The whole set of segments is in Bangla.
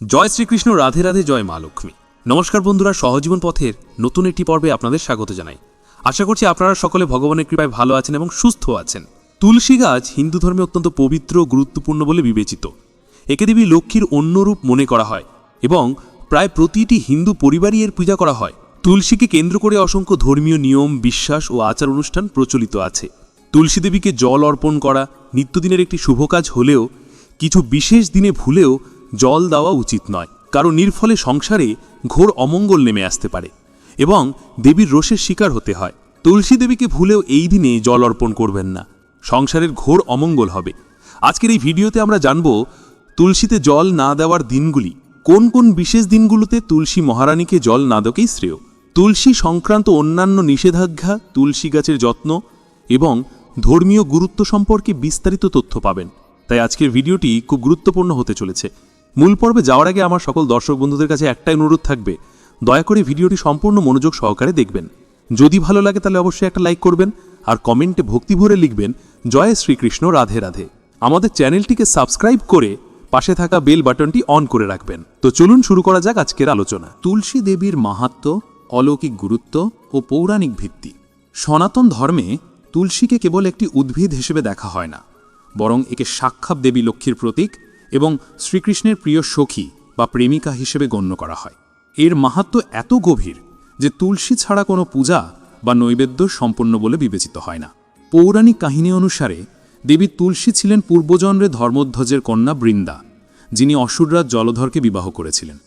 জয় শ্রীকৃষ্ণ, রাধে রাধে, জয় মা লক্ষ্মী। নমস্কার বন্ধুরা, সহজীবন পথের নতুন একটি পর্বে আপনাদের স্বাগত জানাই। আশা করছি আপনারা সকলে ভগবানের কৃপায় ভালো আছেন এবং সুস্থ আছেন। তুলসী গাছ হিন্দু ধর্মে অত্যন্ত পবিত্র, গুরুত্বপূর্ণ বলে বিবেচিত। একে দেবী লক্ষ্মীর অন্য রূপ মনে করা হয় এবং প্রায় প্রতিটি হিন্দু পরিবারই এর পূজা করা হয়। তুলসীকে কেন্দ্র করে অসংখ্য ধর্মীয় নিয়ম, বিশ্বাস ও আচার অনুষ্ঠান প্রচলিত আছে। তুলসী দেবীকে জল অর্পণ করা নিত্যদিনের একটি শুভ কাজ হলেও কিছু বিশেষ দিনে ভুলেও জল দেওয়া উচিত নয়, কারণ নির্ফলে সংসারে ঘোর অমঙ্গল নেমে আসতে পারে এবং দেবীর রোষের শিকার হতে হয়। তুলসী দেবীকে ভুলেও এই দিনে জল অর্পণ করবেন না। সংসারের ঘোর অমঙ্গল হবে। আজকের এই ভিডিওতে আমরা জানব তুলসীতে জল না দেওয়ার দিনগুলি। কোন কোন বিশেষ দিনগুলোতে তুলসী মহারানীকে জল না দেওয়াকেই শ্রেয়? তুলসী সংক্রান্ত অন্যান্য নিষেধাজ্ঞা, তুলসী গাছের যত্ন এবং ধর্মীয় গুরুত্ব সম্পর্কে বিস্তারিত তথ্য পাবেন। তাই আজকের ভিডিওটি খুব গুরুত্বপূর্ণ হতে চলেছে। মূল পর্বে যাওয়ার আগে আমার সকল দর্শক বন্ধুদের কাছে একটাই অনুরোধ থাকবে। দয়া করে ভিডিওটি সম্পূর্ণ মনোযোগ সহকারে দেখবেন। যদি ভালো লাগে তাহলে অবশ্যই একটা লাইক করবেন আর কমেন্টে ভক্তি ভরে লিখবেন, জয় শ্রীকৃষ্ণ, রাধে রাধে। আমাদের চ্যানেলটিকে সাবস্ক্রাইব করে পাশে থাকা বেল বাটনটি অন করে রাখবেন। তো চলুন শুরু করা যাক আজকের আলোচনা। তুলসী দেবীর মাহাত্ম্য অলৌকিক গুরুত্ব ও পৌরাণিক ভিত্তি। সনাতন ধর্মে তুলসীকে কেবল একটি উদ্ভিদ হিসেবে দেখা হয় না, বরং একে সাক্ষাৎ দেবী লক্ষ্মীর প্রতীক এবং শ্রীকৃষ্ণের প্রিয় সখী বা প্রেমিকা হিসেবে গণ্য করা হয়। এর মাহাত্ম্য এত গভীর যে তুলসী ছাড়া কোনো পূজা বা নৈবেদ্য সম্পন্ন বলে বিবেচিত হয় না। পৌরাণিক কাহিনী অনুসারে দেবী তুলসী ছিলেন পূর্বজন্মে ধর্মধ্বজের কন্যা বৃন্দা, যিনি অসুররাজ জলধরকে বিবাহ করেছিলেন।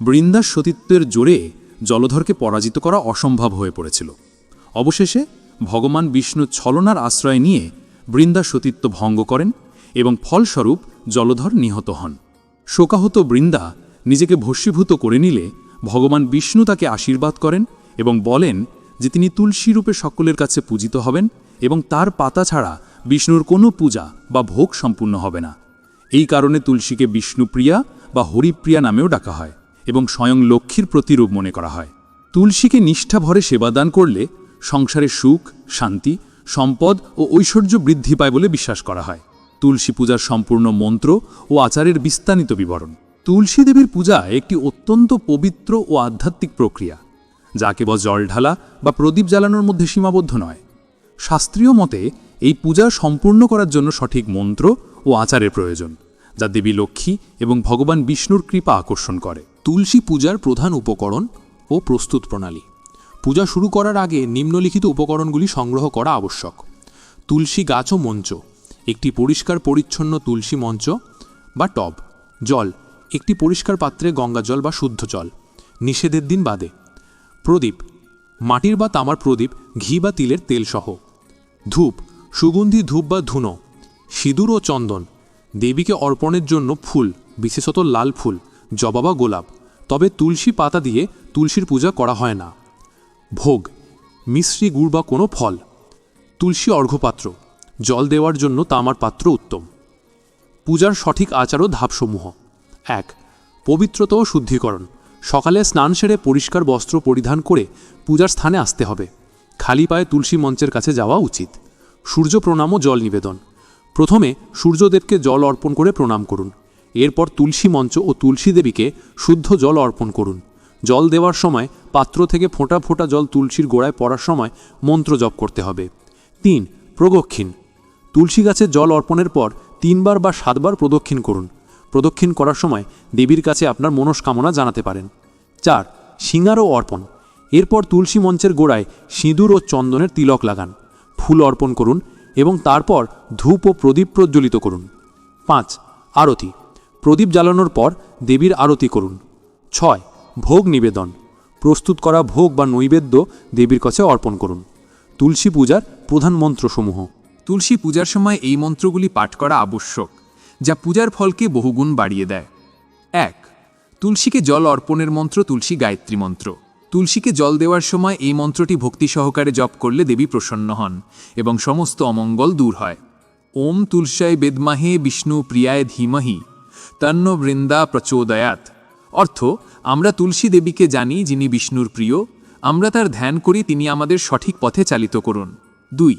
বৃন্দার সতীত্বের জোরে জলধরকে পরাজিত করা অসম্ভব হয়ে পড়েছিল। অবশেষে ভগবান বিষ্ণু ছলনার আশ্রয় নিয়ে বৃন্দার সতীত্ব ভঙ্গ করেন এবং ফলস্বরূপ জলধর নিহত হন। শোকাহত বৃন্দা নিজেকে ভস্মীভূত করে নিলে ভগবান বিষ্ণু তাকে আশীর্বাদ করেন এবং বলেন যে তিনি তুলসী রূপে সকলের কাছে পূজিত হবেন এবং তার পাতা ছাড়া বিষ্ণুর কোনো পূজা বা ভোগ সম্পূর্ণ হবে না। এই কারণে তুলসীকে বিষ্ণুপ্রিয়া বা হরিপ্রিয়া নামেও ডাকা হয় এবং স্বয়ং লক্ষ্মীর প্রতিরূপ মনে করা হয়। তুলসীকে নিষ্ঠা ভরে সেবাদান করলে সংসারে সুখ, শান্তি, সম্পদ ও ঐশ্বর্য বৃদ্ধি পায় বলে বিশ্বাস করা হয়। তুলসী পূজার সম্পূর্ণ মন্ত্র ও আচারের বিস্তারিত বিবরণ। তুলসী দেবীর পূজা একটি অত্যন্ত পবিত্র ও আধ্যাত্মিক প্রক্রিয়া, যা কেবল জল ঢালা বা প্রদীপ জ্বালানোর মধ্যে সীমাবদ্ধ নয়। শাস্ত্রীয় মতে, এই পূজা সম্পূর্ণ করার জন্য সঠিক মন্ত্র ও আচারের প্রয়োজন, যা দেবী লক্ষ্মী এবং ভগবান বিষ্ণুর কৃপা আকর্ষণ করে। তুলসী পূজার প্রধান উপকরণ ও প্রস্তুত প্রণালী। পূজা শুরু করার আগে নিম্নলিখিত উপকরণগুলি সংগ্রহ করা আবশ্যক। তুলসী গাছ ও মঞ্চ। একটি পরিষ্কার পরিচ্ছন্ন তুলসী মঞ্চ বা টব। জল, একটি পরিষ্কার পাত্রে গঙ্গা জল বা শুদ্ধ জল। নিষেধের দিন বাদে। প্রদীপ, মাটির বা তামার প্রদীপ, ঘি বা তিলের তেলসহ। ধূপ, সুগন্ধি ধূপ বা ধুনো। সিঁদুর ও চন্দন, দেবীকে অর্পণের জন্য ফুল, বিশেষত লাল ফুল, জবা বা গোলাপ। তবে তুলসী পাতা দিয়ে তুলসীর পূজা করা হয় না। ভোগ, মিশ্রি, গুড় বা কোনো ফল। তুলসী অর্ঘ্যপাত্র। জল দেওয়ার জন্য তামার পাত্র উত্তম। পূজার সঠিক আচার ও ধাপসমূহ। এক, পবিত্রতা ও শুদ্ধিকরণ। সকালে স্নান সেরে পরিষ্কার বস্ত্র পরিধান করে পূজার স্থানে আসতে হবে। খালি পায়ে তুলসী মঞ্চের কাছে যাওয়া উচিত। সূর্য প্রণাম ও জল নিবেদন। প্রথমে সূর্যদেবকে জল অর্পণ করে প্রণাম করুন। এরপর তুলসী মঞ্চ ও তুলসী দেবীকে শুদ্ধ জল অর্পণ করুন। জল দেওয়ার সময় পাত্র থেকে ফোঁটা ফোঁটা জল তুলসীর গোড়ায় পড়ার সময় মন্ত্র জপ করতে হবে। তিন প্রদক্ষিণ তুলসী গাছে জল অর্পণের পর তিনবার বা সাতবার প্রদক্ষিণ করুন। প্রদক্ষিণ করার সময় দেবীর কাছে আপনার মনস্কামনা জানাতে পারেন। চার সিঙ্গার ও অর্পণ। এরপর তুলসী মঞ্চের গোড়ায় সিঁদুর ও চন্দনের তিলক লাগান। ফুল অর্পণ করুন এবং তারপর ধূপ ও প্রদীপ প্রজ্বলিত করুন। পাঁচ, আরতি। প্রদীপ জ্বালানোর পর দেবীর আরতি করুন। ছয়, ভোগ নিবেদন। প্রস্তুত করা ভোগ বা নৈবেদ্য দেবীর কাছে অর্পণ করুন। তুলসী পূজার প্রধান মন্ত্রসমূহ। তুলসী পূজার সময় এই মন্ত্রগুলি পাঠ করা আবশ্যক, যা পূজার ফলকে বহুগুণ বাড়িয়ে দেয়। এক, তুলসীকে জল অর্পণের মন্ত্র তুলসী গায়ত্রী মন্ত্র। তুলসীকে জল দেওয়ার সময় এই মন্ত্রটি ভক্তি সহকারে জপ করলে দেবী প্রসন্ন হন এবং সমস্ত অমঙ্গল দূর হয়। ওম তুলসায় বেদমাহে বিষ্ণু প্রিয়ায় ধীমহি, তন্ন বৃন্দা প্রচোদয়াত অর্থ, আমরা তুলসী দেবীকে জানি যিনি বিষ্ণুর প্রিয়, আমরা তার ধ্যান করি তিনি আমাদের সঠিক পথে চালিত করুন। দুই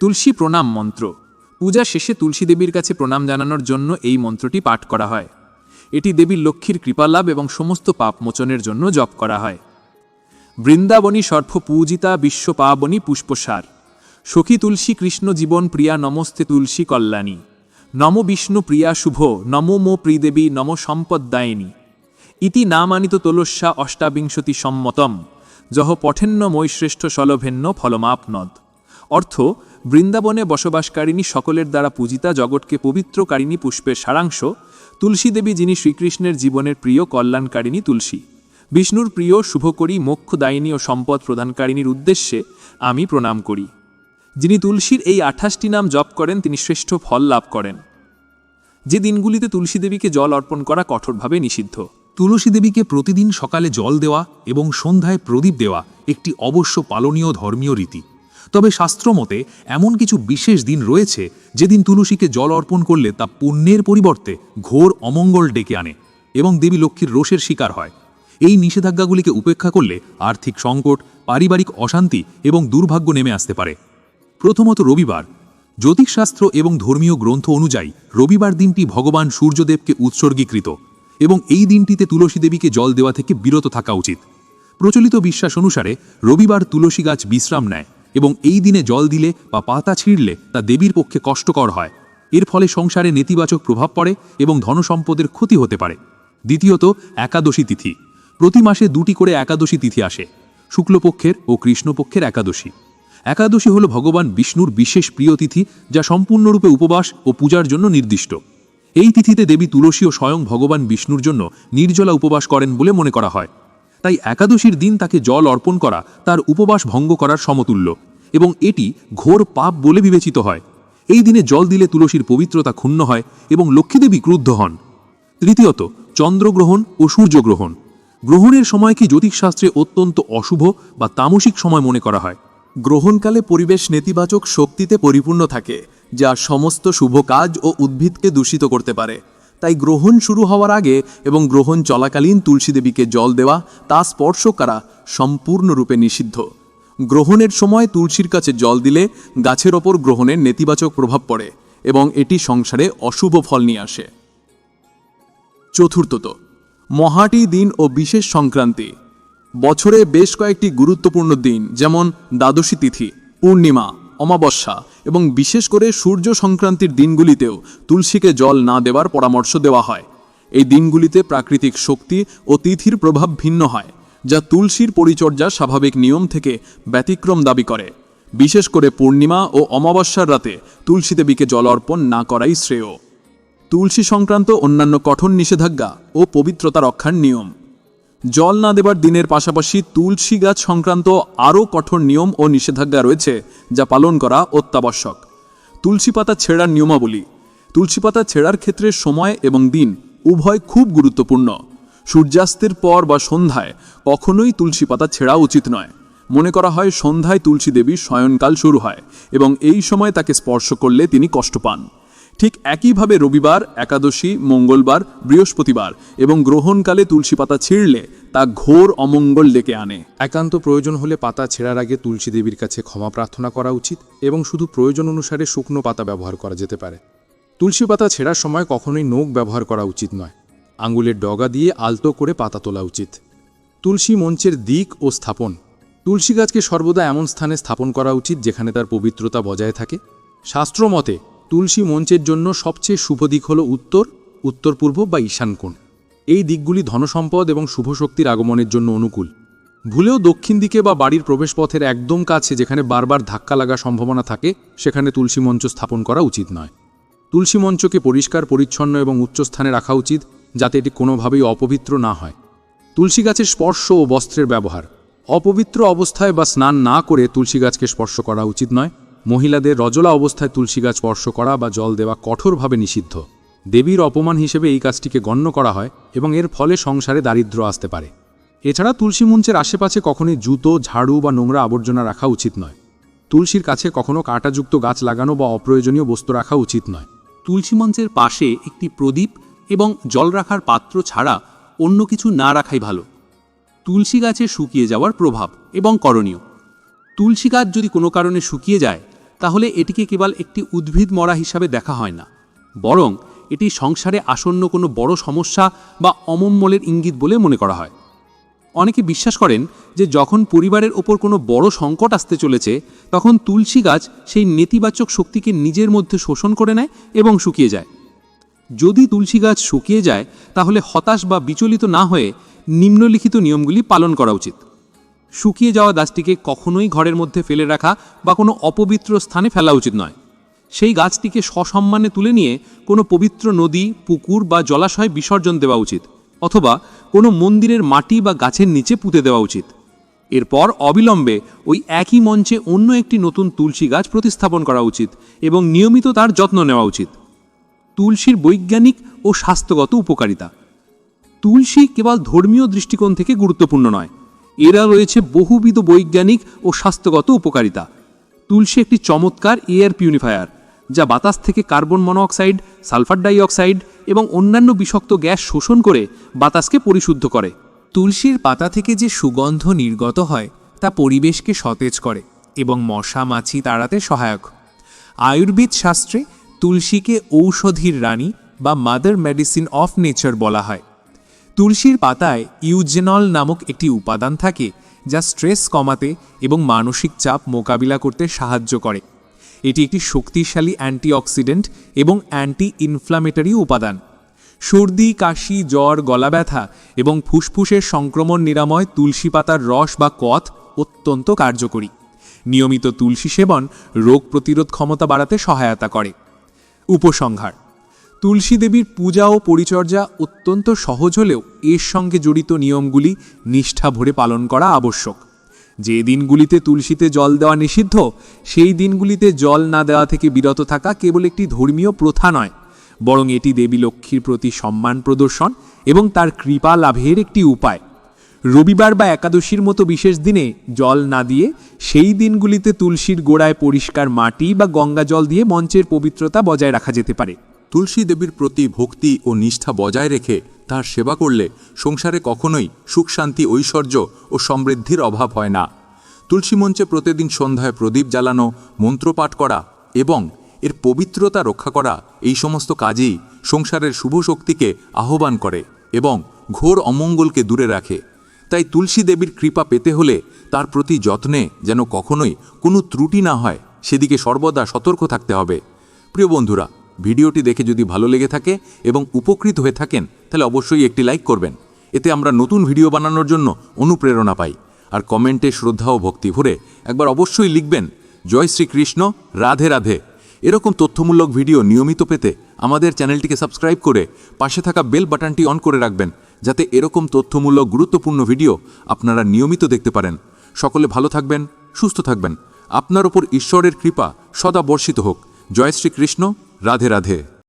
তুলসী প্রণাম মন্ত্র। পূজা শেষে তুলসী দেবীর কাছে প্রণাম জানানোর জন্য এই মন্ত্রটি পাঠ করা হয়। এটি দেবী লক্ষ্মীর কৃপালাভ এবং সমস্ত পাপ মোচনের জন্য জপ করা হয়। বৃন্দাবনী সর্প পূজিতা বিশ্ব পাবনী পুষ্পসার। সখী তুলসী কৃষ্ণ জীবন প্রিয়া নমস্তে তুলসী কল্যাণী। নম বিষ্ণু প্রিয়া শুভ, নমো মো প্রিদেবী, নম সম্পদ্দায়িনী। ইতি নামানিত তলস্যা অষ্টাবিংশতি সম্মতম। যহ পঠেন্ন মৈশ্রেষ্ঠ সলভেন্ন ফলমাপনদ। অর্থ বৃন্দাবনে বসবাসকারিণী সকলের দ্বারা পূজিতা জগৎকে পবিত্রকারিণী পুষ্পের সারাংশ, তুলসী দেবী যিনি শ্রীকৃষ্ণের জীবনের প্রিয় কল্যাণকারিণী তুলসী। বিষ্ণুর প্রিয় শুভকরী, মোক্ষদায়িনী ও সম্পদ প্রদানকারিণীর উদ্দেশ্যে আমি প্রণাম করি। যিনি তুলসীর এই আঠাশটি নাম জপ করেন, তিনি শ্রেষ্ঠ ফল লাভ করেন। যে দিনগুলিতে তুলসী দেবীকে জল অর্পণ করা কঠোরভাবে নিষিদ্ধ। তুলসী দেবীকে প্রতিদিন সকালে জল দেওয়া এবং সন্ধ্যায় প্রদীপ দেওয়া একটি অবশ্য পালনীয় ধর্মীয় রীতি। তবে শাস্ত্রমতে এমন কিছু বিশেষ দিন রয়েছে যেদিন তুলসীকে জল অর্পণ করলে তা পুণ্যের পরিবর্তে ঘোর অমঙ্গল ডেকে আনে এবং দেবী লক্ষ্মীর রোষের শিকার হয়। এই নিষেধাজ্ঞাগুলিকে উপেক্ষা করলে আর্থিক সংকট, পারিবারিক অশান্তি এবং দুর্ভাগ্য নেমে আসতে পারে। প্রথমত রবিবার। জ্যোতিষশাস্ত্র এবং ধর্মীয় গ্রন্থ অনুযায়ী রবিবার দিনটি ভগবান সূর্যদেবকে উৎসর্গীকৃত এবং এই দিনটিতে তুলসী দেবীকে জল দেওয়া থেকে বিরত থাকা উচিত। প্রচলিত বিশ্বাস অনুসারে রবিবার তুলসী গাছ বিশ্রাম নেয়। এবং এই দিনে জল দিলে বা পাতা ছিঁড়লে তা দেবীর পক্ষে কষ্টকর হয়। এর ফলে সংসারে নেতিবাচক প্রভাব পড়ে এবং ধনসম্পদের ক্ষতি হতে পারে। দ্বিতীয়ত, একাদশী তিথি। প্রতি মাসে দুটি করে একাদশী তিথি আসে, শুক্লপক্ষের ও কৃষ্ণপক্ষের একাদশী। একাদশী হল ভগবান বিষ্ণুর বিশেষ প্রিয় তিথি যা সম্পূর্ণরূপে উপবাস ও পূজার জন্য নির্দিষ্ট। এই তিথিতে দেবী তুলসী ও স্বয়ং ভগবান বিষ্ণুর জন্য নির্জলা উপবাস করেন বলে মনে করা হয়। তাই একাদশীর দিন তাকে জল অর্পণ করা, তার উপবাস ভঙ্গ করার সমতুল্য। এবং এটি ঘোর পাপ বলে বিবেচিত হয়। এই দিনে জল দিলে তুলসীর পবিত্রতা ক্ষুণ্ণ হয় এবং লক্ষ্মীদেবী ক্রুদ্ধ হন। তৃতীয়ত, চন্দ্রগ্রহণ ও সূর্যগ্রহণ। গ্রহণের সময় কি জ্যোতিষশাস্ত্রে অত্যন্ত অশুভ বা তামসিক সময় মনে করা হয়? গ্রহণকালে পরিবেশ নেতিবাচক শক্তিতে পরিপূর্ণ থাকে, যা সমস্ত শুভ কাজ ও উদ্ভিদকে দূষিত করতে পারে। তাই গ্রহণ শুরু হওয়ার আগে এবং গ্রহণ চলাকালীন তুলসী দেবীকে জল দেওয়া, তা স্পর্শ করা সম্পূর্ণরূপে নিষিদ্ধ। গ্রহণের সময় তুলসীর কাছে জল দিলে গাছের ওপর গ্রহণের নেতিবাচক প্রভাব পড়ে এবং এটি সংসারে অশুভ ফল নিয়ে আসে। চতুর্থত, মহাটি দিন ও বিশেষ সংক্রান্তি। বছরে বেশ কয়েকটি গুরুত্বপূর্ণ দিন, যেমন দ্বাদশী তিথি, পূর্ণিমা, অমাবস্যা এবং বিশেষ করে সূর্য সংক্রান্তির দিনগুলিতেও তুলসীকে জল না দেওয়ার পরামর্শ দেওয়া হয়। এই দিনগুলিতে প্রাকৃতিক শক্তি ও তিথির প্রভাব ভিন্ন হয়। যা তুলসীর পরিচর্যা স্বাভাবিক নিয়ম থেকে ব্যতিক্রম দাবি করে। বিশেষ করে পূর্ণিমা ও অমাবস্যার রাতে তুলসী দেবীকে জল অর্পণ না করাই শ্রেয়। তুলসী সংক্রান্ত অন্যান্য কঠোর নিষেধাজ্ঞা ও পবিত্রতা রক্ষার নিয়ম। জল না দেবার দিনের পাশাপাশি তুলসী গাছ সংক্রান্ত আরও কঠোর নিয়ম ও নিষেধাজ্ঞা রয়েছে যা পালন করা অত্যাবশ্যক। তুলসী পাতা ছেঁড়ার নিয়মাবলী। তুলসী পাতা ছেঁড়ার ক্ষেত্রে সময় এবং দিন উভয় খুব গুরুত্বপূর্ণ। সূর্যাস্তের পর বা সন্ধ্যায় কখনোই তুলসী পাতা ছেঁড়া উচিত নয়। মনে করা হয় সন্ধ্যায় তুলসী দেবীর শয়নকাল শুরু হয় এবং এই সময় তাকে স্পর্শ করলে তিনি কষ্ট পান। ঠিক একইভাবে রবিবার, একাদশী, মঙ্গলবার, বৃহস্পতিবার এবং গ্রহণকালে তুলসী পাতা ছিঁড়লে তা ঘোর অমঙ্গল ডেকে আনে। একান্ত প্রয়োজন হলে পাতা ছেঁড়ার আগে তুলসী দেবীর কাছে ক্ষমা প্রার্থনা করা উচিত এবং শুধু প্রয়োজন অনুসারে শুকনো পাতা ব্যবহার করা যেতে পারে। তুলসী পাতা ছেঁড়ার সময় কখনোই নোক ব্যবহার করা উচিত নয়। আঙ্গুলের ডগা দিয়ে আলতো করে পাতা তোলা উচিত। তুলসী মঞ্চের দিক ও স্থাপন। তুলসী গাছকে সর্বদা এমন স্থানে স্থাপন করা উচিত যেখানে তার পবিত্রতা বজায় থাকে। শাস্ত্র মতে তুলসী মঞ্চের জন্য সবচেয়ে শুভ দিক হল উত্তর উত্তর পূর্ব বা ঈশানকোণ এই দিকগুলি ধনসম্পদ এবং শুভ শক্তির আগমনের জন্য অনুকূল। ভুলেও দক্ষিণ দিকে বা বাড়ির প্রবেশপথের একদম কাছে যেখানে বারবার ধাক্কা লাগার সম্ভাবনা থাকে, সেখানে তুলসী মঞ্চ স্থাপন করা উচিত নয়। তুলসী মঞ্চকে পরিষ্কার, পরিচ্ছন্ন এবং উচ্চস্থানে রাখা উচিত যাতে এটি কোনোভাবেই অপবিত্র না হয়। তুলসী গাছের স্পর্শ ও বস্ত্রের ব্যবহার। অপবিত্র অবস্থায় বা স্নান না করে তুলসী গাছকে স্পর্শ করা উচিত নয়। মহিলাদের রজলা অবস্থায় তুলসী গাছ স্পর্শ করা বা জল দেওয়া কঠোরভাবে নিষিদ্ধ। দেবীর অপমান হিসেবে এই কাজটিকে গণ্য করা হয় এবং এর ফলে সংসারে দারিদ্র্য আসতে পারে। এছাড়া তুলসী মঞ্চের আশেপাশে কখনোই জুতো, ঝাড়ু বা নোংরা আবর্জনা রাখা উচিত নয়। তুলসীর কাছে কখনো কাঁটাযুক্ত গাছ লাগানো বা অপ্রয়োজনীয় বস্তু রাখা উচিত নয়। তুলসী মঞ্চের পাশে একটি প্রদীপ এবং জল রাখার পাত্র ছাড়া অন্য কিছু না রাখাই ভালো। তুলসী গাছে শুকিয়ে যাওয়ার প্রভাব এবং করণীয়। তুলসী গাছ যদি কোনো কারণে শুকিয়ে যায়, তাহলে এটিকে কেবল একটি উদ্ভিদ মরা হিসাবে দেখা হয় না, বরং এটি সংসারে আসন্ন কোনো বড় সমস্যা বা অমঙ্গলের ইঙ্গিত বলে মনে করা হয়। অনেকে বিশ্বাস করেন যে যখন পরিবারের ওপর কোনো বড় সংকট আসতে চলেছে, তখন তুলসী গাছ সেই নেতিবাচক শক্তিকে নিজের মধ্যে শোষণ করে নেয় এবং শুকিয়ে যায়। যদি তুলসী গাছ শুকিয়ে যায়, তাহলে হতাশ বা বিচলিত না হয়ে নিম্নলিখিত নিয়মগুলি পালন করা উচিত। শুকিয়ে যাওয়া গাছটিকে কখনোই ঘরের মধ্যে ফেলে রাখা বা কোনো অপবিত্র স্থানে ফেলা উচিত নয়। সেই গাছটিকে সসম্মানে তুলে নিয়ে কোনো পবিত্র নদী, পুকুর বা জলাশয় বিসর্জন দেওয়া উচিত, অথবা কোনো মন্দিরের মাটি বা গাছের নিচে পুঁতে দেওয়া উচিত। এরপর অবিলম্বে ওই একই মঞ্চে অন্য একটি নতুন তুলসী গাছ প্রতিস্থাপন করা উচিত এবং নিয়মিত তার যত্ন নেওয়া উচিত। তুলসীর বৈজ্ঞানিক ও স্বাস্থ্যগত উপকারিতা। তুলসী কেবল ধর্মীয় দৃষ্টিকোণ থেকে গুরুত্বপূর্ণ নয়, এরা রয়েছে বহুবিধ বৈজ্ঞানিক ও স্বাস্থ্যগত উপকারিতা। তুলসী একটি চমৎকার এয়ার পিউরিফায়ার, যা বাতাস থেকে কার্বন মনোঅক্সাইড সালফার ডাইঅক্সাইড এবং অন্যান্য বিষাক্ত গ্যাস শোষণ করে বাতাসকে পরিশুদ্ধ করে। তুলসীর পাতা থেকে যে সুগন্ধ নির্গত হয়, তা পরিবেশকে সতেজ করে এবং মশা, মাছি তাড়াতে সহায়ক। আয়ুর্বেদ শাস্ত্রে তুলসীকে ঔষধির রানী বা মাদার মেডিসিন অফ নেচার বলা হয়। তুলসীর পাতায় ইউজেনল নামক একটি উপাদান থাকে যা স্ট্রেস কমাতে এবং মানসিক চাপ মোকাবিলা করতে সাহায্য করে। এটি একটি শক্তিশালী অ্যান্টিঅক্সিডেন্ট এবং অ্যান্টি ইনফ্লামেটরি উপাদান। সর্দি, কাশি, জ্বর গলা ব্যথা এবং ফুসফুসের সংক্রমণ নিরাময় তুলসী পাতার রস বা কথ অত্যন্ত কার্যকরী। নিয়মিত তুলসী সেবন রোগ প্রতিরোধ ক্ষমতা বাড়াতে সহায়তা করে। উপসংহার। তুলসী দেবীর পূজা ও পরিচর্যা অত্যন্ত সহজ হলেও এর সঙ্গে জড়িত নিয়মগুলি নিষ্ঠা ভরে পালন করা আবশ্যক। যে দিনগুলিতে তুলসীতে জল দেওয়া নিষিদ্ধ, সেই দিনগুলিতে জল না দেওয়া থেকে বিরত থাকা কেবল একটি ধর্মীয় প্রথা নয়, বরং এটি দেবী লক্ষ্মীর প্রতি সম্মান প্রদর্শন এবং তার কৃপা লাভের একটি উপায়। রবিবার বা একাদশীর মতো বিশেষ দিনে জল না দিয়ে সেই দিনগুলিতে তুলসীর গোড়ায় পরিষ্কার মাটি বা গঙ্গা জল দিয়ে মঞ্চের পবিত্রতা বজায় রাখা যেতে পারে। তুলসী দেবীর প্রতি ভক্তি ও নিষ্ঠা বজায় রেখে তার সেবা করলে সংসারে কখনোই সুখ, শান্তি, ঐশ্বর্য ও সমৃদ্ধির অভাব হয় না। তুলসী মঞ্চে প্রতিদিন সন্ধ্যায় প্রদীপ জ্বালানো মন্ত্রপাঠ করা এবং এর পবিত্রতা রক্ষা করা এই সমস্ত কাজেই সংসারের শুভ শক্তিকে আহ্বান করে এবং ঘোর অমঙ্গলকে দূরে রাখে। তাই তুলসী দেবীর কৃপা পেতে হলে তার প্রতি যত্নে যেন কখনোই কোনো ত্রুটি না হয়, সেদিকে সর্বদা সতর্ক থাকতে হবে। প্রিয় বন্ধুরা, ভিডিওটি দেখে যদি ভালো লেগে থাকে এবং উপকৃত হয়ে থাকেন, তাহলে অবশ্যই একটি লাইক করবেন। এতে আমরা নতুন ভিডিও বানানোর জন্য অনুপ্রেরণা পাই। আর কমেন্টে শ্রদ্ধা ও ভক্তি ভরে একবার অবশ্যই লিখবেন, জয় শ্রীকৃষ্ণ, রাধে রাধে। এরকম তথ্যমূলক ভিডিও নিয়মিত পেতে আমাদের চ্যানেলটিকে সাবস্ক্রাইব করে পাশে থাকা বেল বাটনটি অন করে রাখবেন। যাতে এরকম তথ্যমূলক গুরুত্বপূর্ণ ভিডিও আপনারা নিয়মিত দেখতে পারেন। সকলে ভালো থাকবেন, সুস্থ থাকবেন। আপনার ওপর ঈশ্বরের কৃপা সদা বর্ষিত হোক। জয় শ্রীকৃষ্ণ। রাধে রাধে।